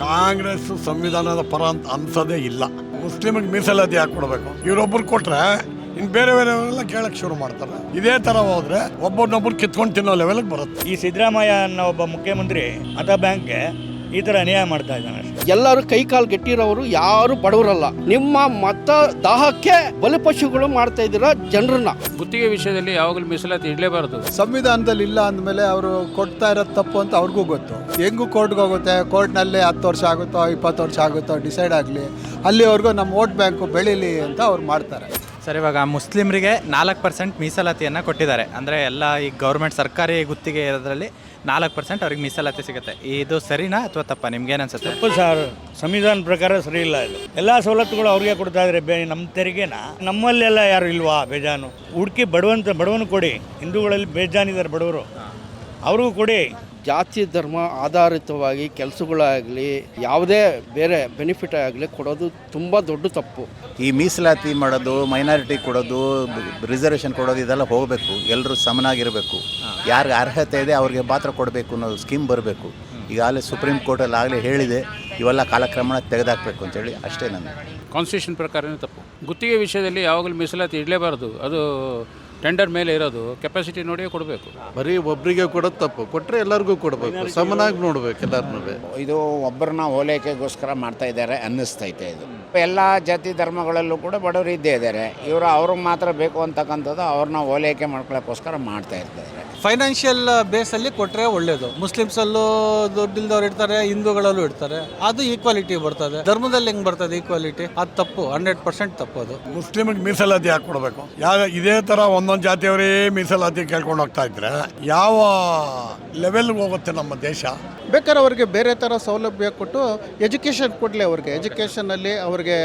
ಕಾಂಗ್ರೆಸ್ ಸಂವಿಧಾನದ ಪರ ಅಂತ ಅನ್ಸೋದೇ ಇಲ್ಲ. ಮುಸ್ಲಿಮಿಗೆ ಮೀಸಲಾತಿ ಯಾಕೆ ಕೊಡಬೇಕು ಇವರೊಬ್ಬರು ಕೊಟ್ರೆ ಇನ್ನು ಬೇರೆ ಬೇರೆಯವರೆಲ್ಲ ಕೇಳಕ್ ಶುರು ಮಾಡ್ತಾರೆ. ಇದೇ ತರ ಹೋದ್ರೆ ಒಬ್ಬರನ್ನೊಬ್ಬರು ಕಿತ್ಕೊಂಡು ತಿನ್ನೋ ಲೆವೆಲ್ಗೆ ಬರುತ್ತೆ. ಈ ಸಿದ್ದರಾಮಯ್ಯ ಅನ್ನೋ ಒಬ್ಬ ಮುಖ್ಯಮಂತ್ರಿ ಮತ ಬ್ಯಾಂಕ್ಗೆ ಈ ಥರ ಅನ್ಯಾಯ ಮಾಡ್ತಾ ಇದ್ದಾನೆ ಅಷ್ಟೇ. ಎಲ್ಲರೂ ಕೈ ಕಾಲು ಗಟ್ಟಿರೋರು ಯಾರು ಬಡವರಲ್ಲ. ನಿಮ್ಮ ಮತ ದಾಹಕ್ಕೆ ಬಲಿಪಶುಗಳು ಮಾಡ್ತಾ ಇದ್ದೀರಾ ಜನರನ್ನ. ಗುತ್ತಿಗೆ ವಿಷಯದಲ್ಲಿ ಯಾವಾಗಲೂ ಮೀಸಲಾತಿ ಇಡಲೇಬಾರದು. ಸಂವಿಧಾನದಲ್ಲಿ ಇಲ್ಲ ಅಂದಮೇಲೆ ಅವರು ಕೊಡ್ತಾ ಇರೋದು ತಪ್ಪು ಅಂತ ಅವ್ರಿಗೂ ಗೊತ್ತು. ಹೆಂಗೂ ಕೋರ್ಟ್ಗೆ ಹೋಗುತ್ತೆ? ಕೋರ್ಟ್ನಲ್ಲಿ ಹತ್ತು ವರ್ಷ ಆಗುತ್ತೋ ಇಪ್ಪತ್ತು ವರ್ಷ ಆಗುತ್ತೋ ಡಿಸೈಡ್ ಆಗಲಿ. ಅಲ್ಲಿವರೆಗೂ ನಮ್ಮ ವೋಟ್ ಬ್ಯಾಂಕು ಬೆಳೀಲಿ ಅಂತ ಅವ್ರು ಮಾಡ್ತಾರೆ. ಸರ್ ಇವಾಗ ಮುಸ್ಲಿಮರಿಗೆ ನಾಲ್ಕು ಪರ್ಸೆಂಟ್ ಮೀಸಲಾತಿಯನ್ನು ಕೊಟ್ಟಿದ್ದಾರೆ. ಅಂದರೆ ಎಲ್ಲ ಈ ಗೌರ್ಮೆಂಟ್ ಸರ್ಕಾರಿ ಗುತ್ತಿಗೆ ಇರೋದ್ರಲ್ಲಿ ನಾಲ್ಕು ಪರ್ಸೆಂಟ್ ಅವ್ರಿಗೆ ಮೀಸಲಾತಿ ಸಿಗುತ್ತೆ. ಇದು ಸರಿನಾ ಅಥವಾ ತಪ್ಪ? ನಿಮ್ಗೇನು ಅನ್ಸುತ್ತೆ ತಪ್ಪು ಸರ್. ಸಂವಿಧಾನ ಪ್ರಕಾರ ಸರಿ ಇಲ್ಲ ಇದು. ಎಲ್ಲ ಸವಲತ್ತುಗಳು ಅವ್ರಿಗೆ ಕೊಡ್ತಾ ಇದ್ರೆ. ಬೇ ನಮ್ಮ ತೆರಿಗೆನ? ನಮ್ಮಲ್ಲೆಲ್ಲ ಯಾರು ಇಲ್ವಾ ಬೇಜಾನು? ಹುಡುಕಿ ಬಡವಂತ ಬಡವನು ಕೊಡಿ. ಹಿಂದೂಗಳಲ್ಲಿ ಬೇಜಾನಿದ್ದಾರೆ ಬಡವರು. ಅವ್ರಿಗೂ ಕೊಡಿ. ಜಾತಿ ಧರ್ಮ ಆಧಾರಿತವಾಗಿ ಕೆಲಸಗಳಾಗಲಿ ಯಾವುದೇ ಬೇರೆ ಬೆನಿಫಿಟ್ ಆಗಲಿ ಕೊಡೋದು ತುಂಬ ದೊಡ್ಡ ತಪ್ಪು. ಈ ಮೀಸಲಾತಿ ಮಾಡೋದು ಮೈನಾರಿಟಿ ಕೊಡೋದು ರಿಸರ್ವೇಷನ್ ಕೊಡೋದು ಇದೆಲ್ಲ ಹೋಗಬೇಕು ಎಲ್ಲರೂ ಸಮನಾಗಿರಬೇಕು. ಯಾರಿಗೆ ಅರ್ಹತೆ ಇದೆ ಅವ್ರಿಗೆ ಪಾತ್ರ ಕೊಡಬೇಕು ಅನ್ನೋ ಸ್ಕೀಮ್ ಬರಬೇಕು. ಈಗಾಗಲೇ ಸುಪ್ರೀಂ ಕೋರ್ಟಲ್ಲಿ ಆಗಲೇ ಹೇಳಿದೆ ಇವೆಲ್ಲ ಕಾಲಕ್ರಮಣ ತೆಗೆದಾಕಬೇಕು ಅಂತೇಳಿ ಅಷ್ಟೇ ನನ್ನ ಕಾನ್ಸ್ಟಿಟ್ಯೂಷನ್ ಪ್ರಕಾರನೇ ತಪ್ಪು. ಗುತ್ತಿಗೆ ವಿಷಯದಲ್ಲಿ ಯಾವಾಗಲೂ ಮೀಸಲಾತಿ ಇಡಲೇಬಾರದು. ಅದು ಟೆಂಡರ್ ಮೇಲೆ ಇರೋದು ಕೆಪಾಸಿಟಿ ನೋಡಿಯೇ ಕೊಡಬೇಕು. ಬರೀ ಒಬ್ಬರಿಗೆ ಕೊಡೋದು ತಪ್ಪು. ಕೊಟ್ಟರೆ ಎಲ್ಲರಿಗೂ ಕೊಡಬೇಕು. ಸಮನಾಗಿ ನೋಡ್ಬೇಕು ಎಲ್ಲರನ್ನೂ ಇದು ಒಬ್ಬರನ್ನ ಓಲೈಕೆಗೋಸ್ಕರ ಮಾಡ್ತಾ ಇದ್ದಾರೆ ಅನ್ನಿಸ್ತೈತೆ ಇದು. ಎಲ್ಲ ಜಾತಿ ಧರ್ಮಗಳಲ್ಲೂ ಕೂಡ ಬಡವರು ಇದ್ದೇ ಇದ್ದಾರೆ. ಇವರು ಅವ್ರಿಗೆ ಮಾತ್ರ ಬೇಕು ಅಂತಕ್ಕಂಥದ್ದು ಅವ್ರನ್ನ ಓಲೈಕೆ ಮಾಡ್ಕೊಳ್ಳೋಕ್ಕೋಸ್ಕರ ಮಾಡ್ತಾ ಇರ್ತಾರೆ. ಫೈನಾನ್ಷಿಯಲ್ ಬೇಸಲ್ಲಿ ಕೊಟ್ಟರೆ ಒಳ್ಳೇದು. ಮುಸ್ಲಿಮ್ಸಲ್ಲೂ ದುಡ್ಡಿಲ್ದವ್ರು ಇರ್ತಾರೆ ಹಿಂದೂಗಳಲ್ಲೂ ಇರ್ತಾರೆ. ಅದು ಈಕ್ವಾಲಿಟಿ ಬರ್ತದೆ. ಧರ್ಮದಲ್ಲಿ ಹೆಂಗೆ ಬರ್ತದೆ ಈಕ್ವಾಲಿಟಿ ಅದು ತಪ್ಪು. ಹಂಡ್ರೆಡ್ ಪರ್ಸೆಂಟ್ ತಪ್ಪು ಅದು. ಮುಸ್ಲಿಮಿಗೆ ಮೀಸಲಾತಿ ಯಾಕೆ ಕೊಡಬೇಕು ಯಾವ ಇದೇ ತರ ಒಂದೊಂದು ಜಾತಿಯವರೇ ಮೀಸಲಾತಿ ಕೇಳ್ಕೊಂಡು ಹೋಗ್ತಾ ಇದ್ರೆ ಯಾವ ಲೆವೆಲ್ಗೆ ಹೋಗುತ್ತೆ ನಮ್ಮ ದೇಶ? ಬೇಕಾದ್ರೆ ಅವರಿಗೆ ಬೇರೆ ಥರ ಸೌಲಭ್ಯ ಕೊಟ್ಟು ಎಜುಕೇಷನ್ ಕೊಡಲಿ ಅವ್ರಿಗೆ. ಎಜುಕೇಷನಲ್ಲಿ ಅವ್ರಿಗೆ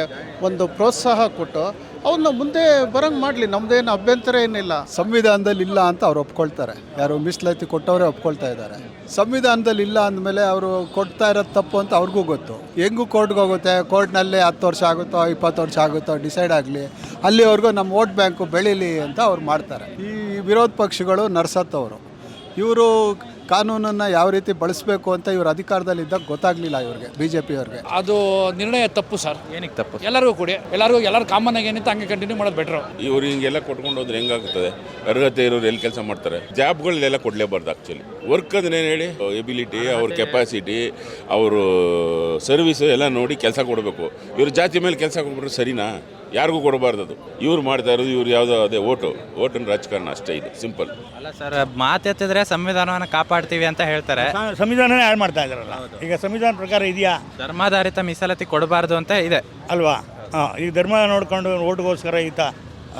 ಒಂದು ಪ್ರೋತ್ಸಾಹ ಕೊಟ್ಟು ಅವನ್ನ ಮುಂದೆ ಬರಂಗೆ ಮಾಡಲಿ. ನಮ್ದೇನು ಅಭ್ಯಂತರ ಏನಿಲ್ಲ. ಸಂವಿಧಾನದಲ್ಲಿ ಇಲ್ಲ ಅಂತ ಅವ್ರು ಒಪ್ಕೊಳ್ತಾರೆ. ಯಾರು ಮೀಸಲಾತಿ ಕೊಟ್ಟವರೇ ಒಪ್ಕೊಳ್ತಾ ಇದ್ದಾರೆ. ಸಂವಿಧಾನದಲ್ಲಿ ಇಲ್ಲ ಅಂದಮೇಲೆ ಅವರು ಕೊಡ್ತಾ ಇರೋದು ತಪ್ಪು ಅಂತ ಅವ್ರಿಗೂ ಗೊತ್ತು. ಹೆಂಗೂ ಕೋರ್ಟ್ಗೆ ಹೋಗುತ್ತೆ? ಕೋರ್ಟ್ನಲ್ಲಿ ಹತ್ತು ವರ್ಷ ಆಗುತ್ತೋ ಇಪ್ಪತ್ತು ವರ್ಷ ಆಗುತ್ತೋ? ಡಿಸೈಡ್ ಆಗಲಿ. ಅಲ್ಲಿವರೆಗೂ ನಮ್ಮ ವೋಟ್ ಬ್ಯಾಂಕು ಬೆಳೀಲಿ ಅಂತ ಅವ್ರು ಮಾಡ್ತಾರೆ. ಈ ವಿರೋಧ ಪಕ್ಷಗಳು ನರ್ಸತ್ತವರು ಇವರು ಕಾನೂನನ್ನು ಯಾವ ರೀತಿ ಬಳಸಬೇಕು ಅಂತ ಇವರು ಅಧಿಕಾರದಲ್ಲಿದ್ದಾಗ ಗೊತ್ತಾಗಲಿಲ್ಲ ಇವ್ರಿಗೆ ಬಿ ಜೆ ಪಿಯವ್ರಿಗೆ ಅದು ನಿರ್ಣಯ ತಪ್ಪು ಸರ್. ಏನಕ್ಕೆ ತಪ್ಪು? ಎಲ್ಲರಿಗೂ ಕೊಡಿ ಎಲ್ಲರಿಗೂ ಎಲ್ಲರೂ ಕಾಮನ್ ಆಗಿ ಏನಿತ್ತು ಹಂಗೆ ಕಂಟಿನ್ಯೂ ಮಾಡೋದು ಬೆಟ್ರು ಇವ್ರು ಹಿಂಗೆಲ್ಲ ಕೊಟ್ಕೊಂಡು ಹೋದ್ರೆ ಹೆಂಗಾಗ್ತದೆ? ಅರ್ಹತೆ ಇರೋರು ಎಲ್ಲಿ ಕೆಲಸ ಮಾಡ್ತಾರೆ? ಜಾಬ್ಗಳನ್ನೆಲ್ಲ ಕೊಡಲೇಬಾರ್ದು ಆ್ಯಕ್ಚುಲಿ ವರ್ಕ್ ಅಂದ್ರೆ ಏನು ಹೇಳಿ? ಎಬಿಲಿಟಿ ಅವ್ರ ಕೆಪಾಸಿಟಿ ಅವರು ಸರ್ವಿಸ್ ಎಲ್ಲ ನೋಡಿ ಕೆಲಸ ಕೊಡಬೇಕು. ಇವರು ಜಾತಿ ಮೇಲೆ ಕೆಲಸ ಕೊಟ್ಬಿಟ್ರೆ ಸರಿನಾ? ಯಾರಿಗೂ ಕೊಡಬಾರ್ದು ಅದು. ಇವ್ರು ಮಾಡ್ತಾ ಇರೋದು ಇವ್ರು ಯಾವುದೋ ಅದೇ ಓಟು. ಓಟಿನ ರಾಜಕಾರಣ ಅಷ್ಟೇ ಇದೆ ಸಿಂಪಲ್. ಅಲ್ಲ ಸರ್ ಮಾತೆತ್ತಿದ್ರೆ ಸಂವಿಧಾನವನ್ನು ಕಾಪಾಡ್ತೀವಿ ಅಂತ ಹೇಳ್ತಾರೆ. ಸ- ಸಂವಿಧಾನನೇ ಹಾಳು ಮಾಡ್ತಾ ಇದ್ದಾರಲ್ಲ ಈಗ ಸಂವಿಧಾನ ಪ್ರಕಾರ ಇದೆಯಾ? ಧರ್ಮಾಧಾರಿತ ಮೀಸಲಾತಿ ಕೊಡಬಾರ್ದು ಅಂತ ಇದೆ. ಅಲ್ವಾ? ಹಾಂ ಈಗ ಧರ್ಮ ನೋಡ್ಕೊಂಡು ಓಟ್ಗೋಸ್ಕರ ಈತ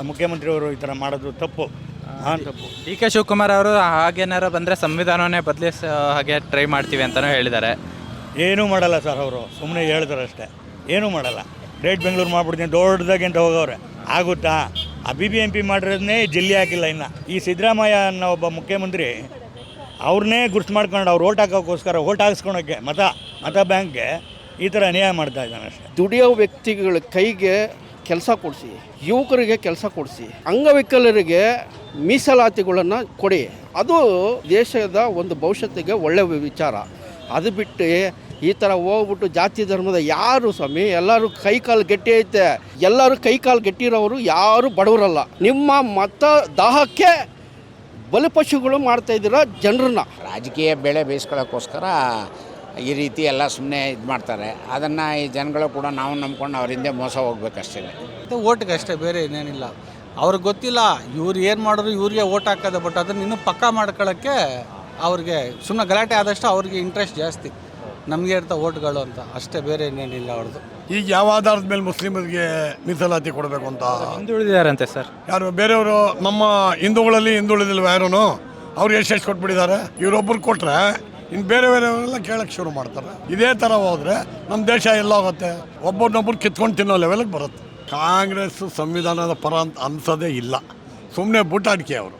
ಮುಖ್ಯಮಂತ್ರಿಯವರು ಈ ಥರ ಮಾಡೋದು ತಪ್ಪು. ಹಾಂ ತಪ್ಪು ಡಿ ಕೆ ಶಿವಕುಮಾರ್ ಅವರು ಹಾಗೇನಾರು ಬಂದರೆ ಸಂವಿಧಾನವನ್ನೇ ಬದಲಿಸೋ ಹಾಗೆ ಟ್ರೈ ಮಾಡ್ತೀವಿ ಅಂತಲೂ ಹೇಳಿದ್ದಾರೆ. ಏನೂ ಮಾಡಲ್ಲ ಸರ್ ಅವರು ಸುಮ್ಮನೆ ಹೇಳಿದ್ರು ಅಷ್ಟೇ ಏನೂ ಮಾಡಲ್ಲ. ಡೇಟ್ ಬೆಂಗಳೂರು ಮಾಡ್ಬಿಡ್ತೀನಿ. ದೊಡ್ಡದಾಗಿ ಅಂತ ಹೋಗೋರೆ ಆಗುತ್ತಾ? ಆ ಬಿ ಬಿ ಎಂ ಪಿ ಮಾಡಿರೋದನ್ನೇ ಜಲ್ಲಿ ಹಾಕಿಲ್ಲ ಇನ್ನು. ಈ ಸಿದ್ದರಾಮಯ್ಯ ಅನ್ನೋ ಒಬ್ಬ ಮುಖ್ಯಮಂತ್ರಿ ಅವ್ರನ್ನೇ ಗುರ್ತು ಮಾಡ್ಕೊಂಡು ಅವ್ರು ಓಟ್ ಹಾಕೋಕ್ಕೋಸ್ಕರ ಓಟ್ ಹಾಕ್ಸ್ಕೊಳೋಕ್ಕೆ ಮತ ಮತ ಬ್ಯಾಂಕ್ಗೆ ಈ ಥರ ಅನ್ಯಾಯ ಮಾಡ್ತಾ ಇದ್ದಾನೆ ಅಷ್ಟೇ. ದುಡಿಯೋ ವ್ಯಕ್ತಿಗಳ ಕೈಗೆ ಕೆಲಸ ಕೊಡಿಸಿ, ಯುವಕರಿಗೆ ಕೆಲಸ ಕೊಡಿಸಿ, ಅಂಗವಿಕಲರಿಗೆ ಮೀಸಲಾತಿಗಳನ್ನು ಕೊಡಿ. ಅದು ದೇಶದ ಒಂದು ಭವಿಷ್ಯತ್ತಿಗೆ ಒಳ್ಳೆಯ ವಿಚಾರ. ಅದು ಬಿಟ್ಟು ಈ ಥರ ಹೋಗ್ಬಿಟ್ಟು ಜಾತಿ ಧರ್ಮದ ಯಾರು ಸ್ವಾಮಿ? ಎಲ್ಲರೂ ಕೈ ಕಾಲು ಗಟ್ಟಿ ಐತೆ. ಎಲ್ಲರೂ ಕೈ ಕಾಲು ಗಟ್ಟಿರೋರು ಯಾರು ಬಡವರಲ್ಲ. ನಿಮ್ಮ ಮತ ದಾಹಕ್ಕೆ ಬಲಿಪಶುಗಳು ಮಾಡ್ತಾ ಇದ್ದೀರಾ ಜನರನ್ನ? ರಾಜಕೀಯ ಬೆಳೆ ಬೇಯಿಸ್ಕೊಳ್ಳೋಕ್ಕೋಸ್ಕರ ಈ ರೀತಿ ಎಲ್ಲ ಸುಮ್ಮನೆ ಇದು ಮಾಡ್ತಾರೆ. ಅದನ್ನು ಈ ಜನಗಳು ಕೂಡ ನಾವು ನಂಬ್ಕೊಂಡು ಅವ್ರ ಹಿಂದೆ ಮೋಸ ಹೋಗ್ಬೇಕಷ್ಟೇ. ಓಟ್ಗೆ ಅಷ್ಟೇ ಬೇರೆ ಏನೇನಿಲ್ಲ ಅವ್ರಿಗೆ ಗೊತ್ತಿಲ್ಲ ಇವ್ರು ಏನು ಮಾಡಿದ್ರು ಇವ್ರಿಗೆ ಓಟ್ ಹಾಕೋದು ಬಟ್ ಅದನ್ನ ಇನ್ನೂ ಪಕ್ಕಾ ಮಾಡ್ಕೊಳ್ಳೋಕ್ಕೆ ಅವ್ರಿಗೆ ಸುಮ್ಮನೆ ಗಲಾಟೆ ಆದಷ್ಟು ಅವ್ರಿಗೆ ಇಂಟ್ರೆಸ್ಟ್ ಜಾಸ್ತಿ. ನಮಗೆ ಇರ್ತಾ ಓಟ್ಗಳು ಅಂತ. ಅಷ್ಟೇ ಬೇರೆ ಇನ್ನೇನಿಲ್ಲ ಅವ್ರದ್ದು. ಈಗ ಯಾವ ಆಧಾರದ ಮೇಲೆ ಮುಸ್ಲಿಮರಿಗೆ ಮೀಸಲಾತಿ ಕೊಡಬೇಕು ಅಂತ? ಹಿಂದುಳಿದಿದ್ದಾರಂತೆ ಸರ್. ಯಾರು ಬೇರೆಯವರು ನಮ್ಮ ಹಿಂದೂಗಳಲ್ಲಿ ಹಿಂದುಳಿದಿಲ್ವ ಯಾರೂ ಅವ್ರು ಎಷ್ಟು ಕೊಟ್ಬಿಟ್ಟಿದ್ದಾರೆ? ಇವರೊಬ್ಬರು ಕೊಟ್ರೆ ಇನ್ನು ಬೇರೆ ಬೇರೆಯವರೆಲ್ಲ ಕೇಳಕ್ಕೆ ಶುರು ಮಾಡ್ತಾರೆ. ಇದೇ ಥರ ಹೋದರೆ ನಮ್ಮ ದೇಶ ಎಲ್ಲ ಹೋಗುತ್ತೆ ಒಬ್ಬರನ್ನೊಬ್ಬರು ಕಿತ್ಕೊಂಡು ತಿನ್ನೋ ಲೆವೆಲ್ಗೆ ಬರುತ್ತೆ. ಕಾಂಗ್ರೆಸ್ ಸಂವಿಧಾನದ ಪರ ಅಂತ ಅನ್ಸೋದೇ ಇಲ್ಲ. ಸುಮ್ಮನೆ ಬುಟಾಡಿಕೆ ಅವರು.